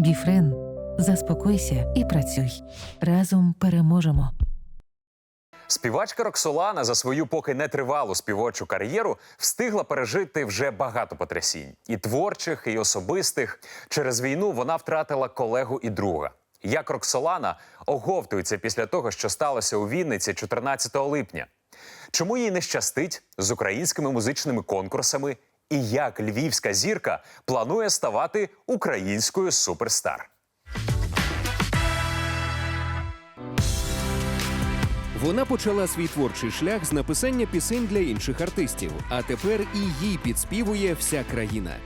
Біфрен, заспокойся і працюй. Разом переможемо. Співачка Роксолана за свою поки нетривалу співочу кар'єру встигла пережити вже багато потрясінь і творчих, і особистих. Через війну вона втратила колегу і друга. Як Роксолана оговтується після того, що сталося у Вінниці 14 липня. Чому їй не щастить з українськими музичними конкурсами? І як львівська зірка планує ставати українською суперстар? Вона почала свій творчий шлях з написання пісень для інших артистів, а тепер і їй підспівує вся країна.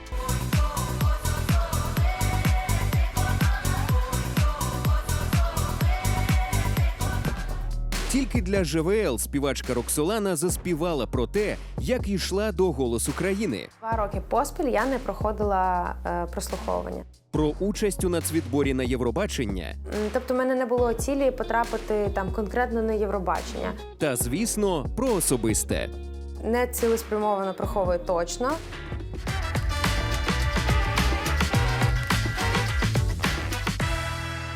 Тільки для ЖВЛ співачка Роксолана заспівала про те, як йшла до голосу країни, Два роки поспіль я не проходила е, прослуховування. про участь у нацвідборі на Євробачення М, Тобто, в мене не було цілі потрапити там конкретно на Євробачення. та, звісно, про особисте. Не цілеспрямовано приховую точно.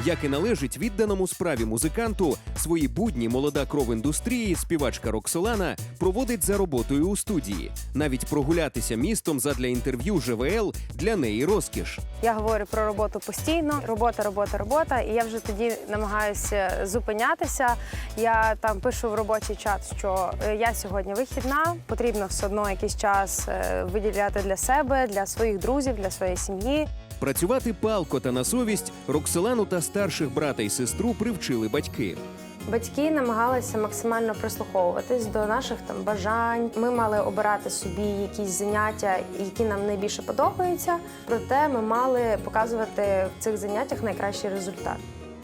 Як і належить відданому справі музиканту, свої будні молода кров індустрії, співачка Роксолана проводить за роботою у студії. Навіть прогулятися містом задля інтерв'ю ЖВЛ для неї розкіш. Я говорю про роботу постійно. Робота, робота, робота. І я вже тоді намагаюся зупинятися. Я там пишу в робочий чат, що е, я сьогодні вихідна, потрібно все одно якийсь час е, виділяти для себе, для своїх друзів, для своєї сім'ї. Працювати палко та на совість Роксолану та старших брата і сестру привчили батьки. Батьки намагалися максимально прислуховуватись до наших там бажань. Ми мали обирати собі якісь заняття, які нам найбільше подобаються. Проте ми мали показувати в цих заняттях найкращий результат.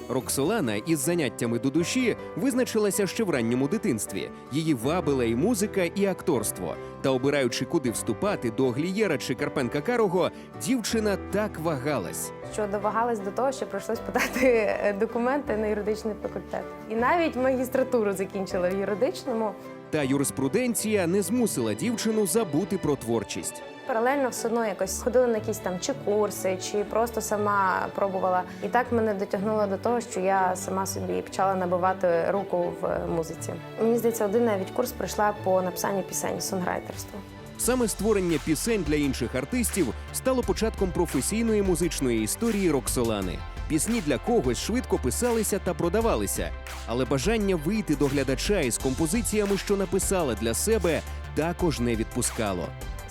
Роксолана із заняттями до душі визначилася ще в ранньому дитинстві. Її вабила і музика, і акторство. Та обираючи, куди вступати до Глієра чи Карпенка Карого, дівчина так вагалась. Що довагалась до того, що прийшлось подати е, документи на юридичний факультет. І навіть магістратуру закінчила в юридичному. Та юриспруденція не змусила дівчину забути про творчість. Паралельно все одно якось ходила на якісь там чи курси, чи просто сама пробувала. І так мене дотягнуло до того, що я сама собі почала набивати руку в музиці. Мені здається, один навіть курс пройшла по написанню пісень сонграйтерству. Саме створення пісень для інших артистів стало початком професійної музичної історії Роксолани. Пісні для когось швидко писалися та продавалися, але бажання вийти до глядача із композиціями, що написала для себе, також не відпускало.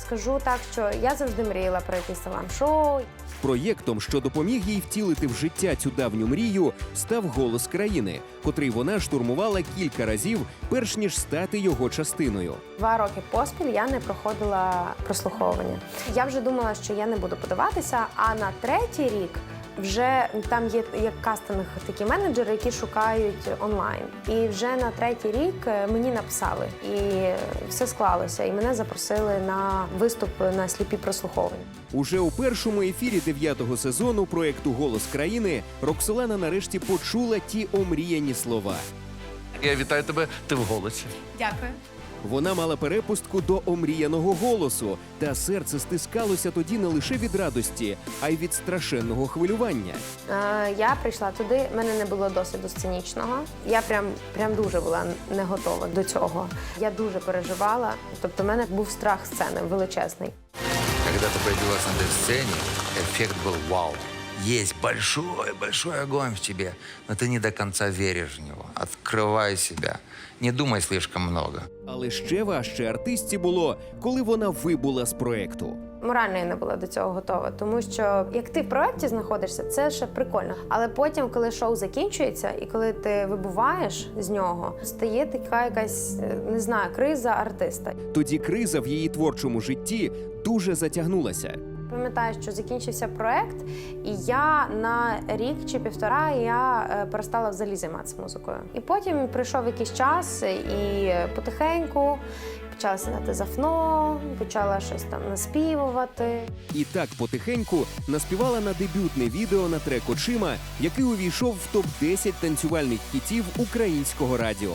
Скажу так, що я завжди мріяла про якийсь талант-шоу. Проєктом, що допоміг їй втілити в життя цю давню мрію, став голос країни, котрий вона штурмувала кілька разів, перш ніж стати його частиною. Два роки поспіль я не проходила прослуховування. Я вже думала, що я не буду подаватися, а на третій рік. Вже там є як кастинг такі менеджери, які шукають онлайн. І вже на третій рік е, мені написали, і все склалося. І мене запросили на виступ на сліпі прослуховування. Уже у першому ефірі дев'ятого сезону проекту Голос країни Роксолана нарешті почула ті омріяні слова. Я вітаю тебе, ти в голосі. Дякую. Вона мала перепустку до омріяного голосу, та серце стискалося тоді не лише від радості, а й від страшенного хвилювання. Е, я прийшла туди, в мене не було досвіду сценічного. Я прям, прям дуже була не готова до цього. Я дуже переживала. Тобто, в мене був страх сцени величезний. Когда ты появилась на этой сцене, эффект был вау. Есть большой-большой огонь в тебе, но ты не до конца веришь в него. Открывай себя. Не думай слишком много. Але ще важче артистці було, коли вона вибула з проекту. Морально я не була до цього готова, тому що як ти в проєкті знаходишся, це ще прикольно. Але потім, коли шоу закінчується, і коли ти вибуваєш з нього, стає така якась е, не знаю, криза артиста. Тоді криза в її творчому житті дуже затягнулася. Пам'ятаю, що закінчився проект, і я на рік чи півтора я е, перестала взагалі займатися музикою. І потім прийшов якийсь час, і потихеньку почала сідати за фно, почала щось там наспівувати. І так потихеньку наспівала на дебютне відео на трек очима, який увійшов в топ 10 танцювальних хітів українського радіо.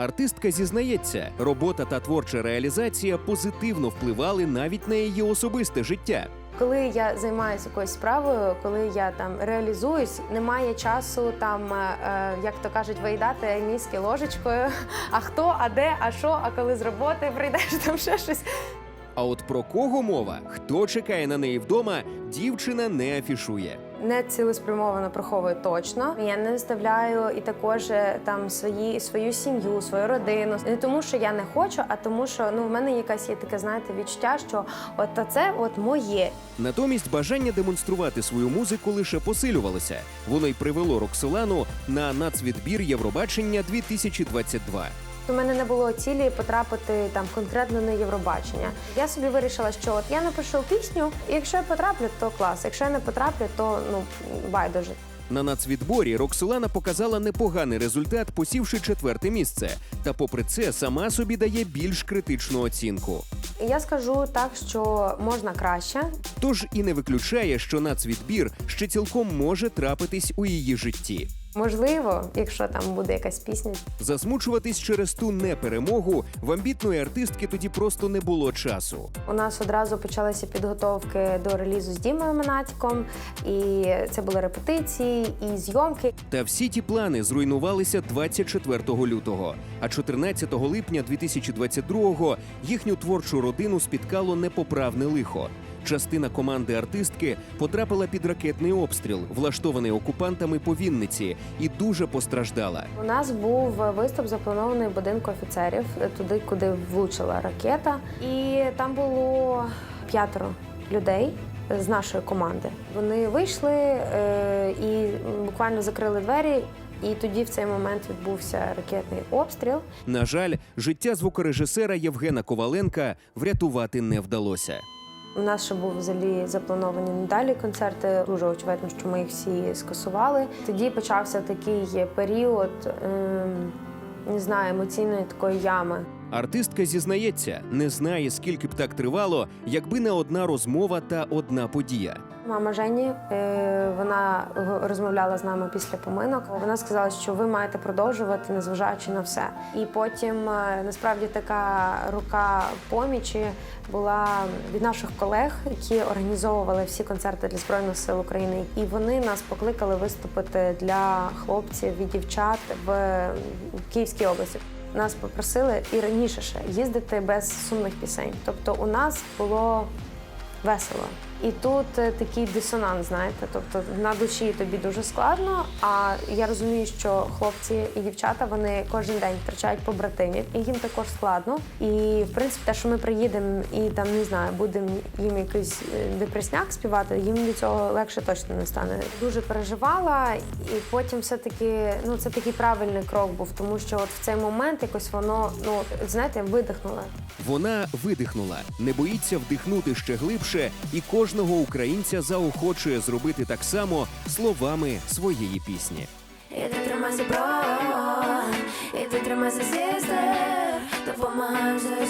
Артистка зізнається, робота та творча реалізація позитивно впливали навіть на її особисте життя. Коли я займаюся якоюсь справою, коли я там реалізуюсь, немає часу там, е, е, як то кажуть, виїдати мізки ложечкою. А хто, а де, а що, а коли з роботи прийдеш, там ще щось. А от про кого мова, хто чекає на неї вдома, дівчина не афішує. Не цілеспрямовано приховую точно. Я не виставляю і також е, там свої свою сім'ю, свою родину. Не тому, що я не хочу, а тому, що ну в мене якась є таке, знаєте, відчуття, що от це от моє. Натомість бажання демонструвати свою музику лише посилювалося. Воно й привело Роксолану на нацвідбір Євробачення 2022. У мене не було цілі потрапити там конкретно на Євробачення. Я собі вирішила, що от я напишу пісню, і якщо я потраплю, то клас. Якщо я не потраплю, то ну байдуже. На нацвідборі Роксолана показала непоганий результат, посівши четверте місце. Та, попри це, сама собі дає більш критичну оцінку. Я скажу так, що можна краще. Тож і не виключає, що нацвідбір ще цілком може трапитись у її житті. Можливо, якщо там буде якась пісня, Засмучуватись через ту неперемогу в амбітної артистки тоді просто не було часу. У нас одразу почалися підготовки до релізу з Дімою Монатіком, і це були репетиції і зйомки. Та всі ті плани зруйнувалися 24 лютого. А 14 липня 2022-го їхню творчу родину спіткало непоправне лихо. Частина команди артистки потрапила під ракетний обстріл, влаштований окупантами по Вінниці, і дуже постраждала. У нас був виступ запланований в будинку офіцерів, туди, куди влучила ракета. І там було п'ятеро людей з нашої команди. Вони вийшли е, і буквально закрили двері. І тоді в цей момент відбувся ракетний обстріл. На жаль, життя звукорежисера Євгена Коваленка врятувати не вдалося. У нас ще був взагалі заплановані надалі концерти. Дуже очевидно, що ми їх всі скасували. Тоді почався такий період, ем, не знаю, емоційної такої ями. Артистка зізнається, не знає, скільки б так тривало, якби не одна розмова та одна подія. Мама Жені, е, вона розмовляла з нами після поминок. Вона сказала, що ви маєте продовжувати, незважаючи на все. І потім е, насправді така рука помічі була від наших колег, які організовували всі концерти для збройних сил України. І вони нас покликали виступити для хлопців і дівчат в Київській області. Нас попросили і раніше ще їздити без сумних пісень. Тобто, у нас було весело. І тут е, такий дисонанс, знаєте, тобто на душі тобі дуже складно. А я розумію, що хлопці і дівчата вони кожен день втрачають побратимів, і їм також складно. І в принципі, те, що ми приїдемо і там не знаю, будемо їм якийсь е, депресняк співати, їм від цього легше точно не стане. Дуже переживала, і потім все таки ну це такий правильний крок був, тому що от в цей момент якось воно ну знаєте видихнуло. Вона видихнула, не боїться вдихнути ще глибше, і кожного українця заохочує зробити так само словами своєї пісні. І тримайся, бро, і тримайся, сестер, допомагай вже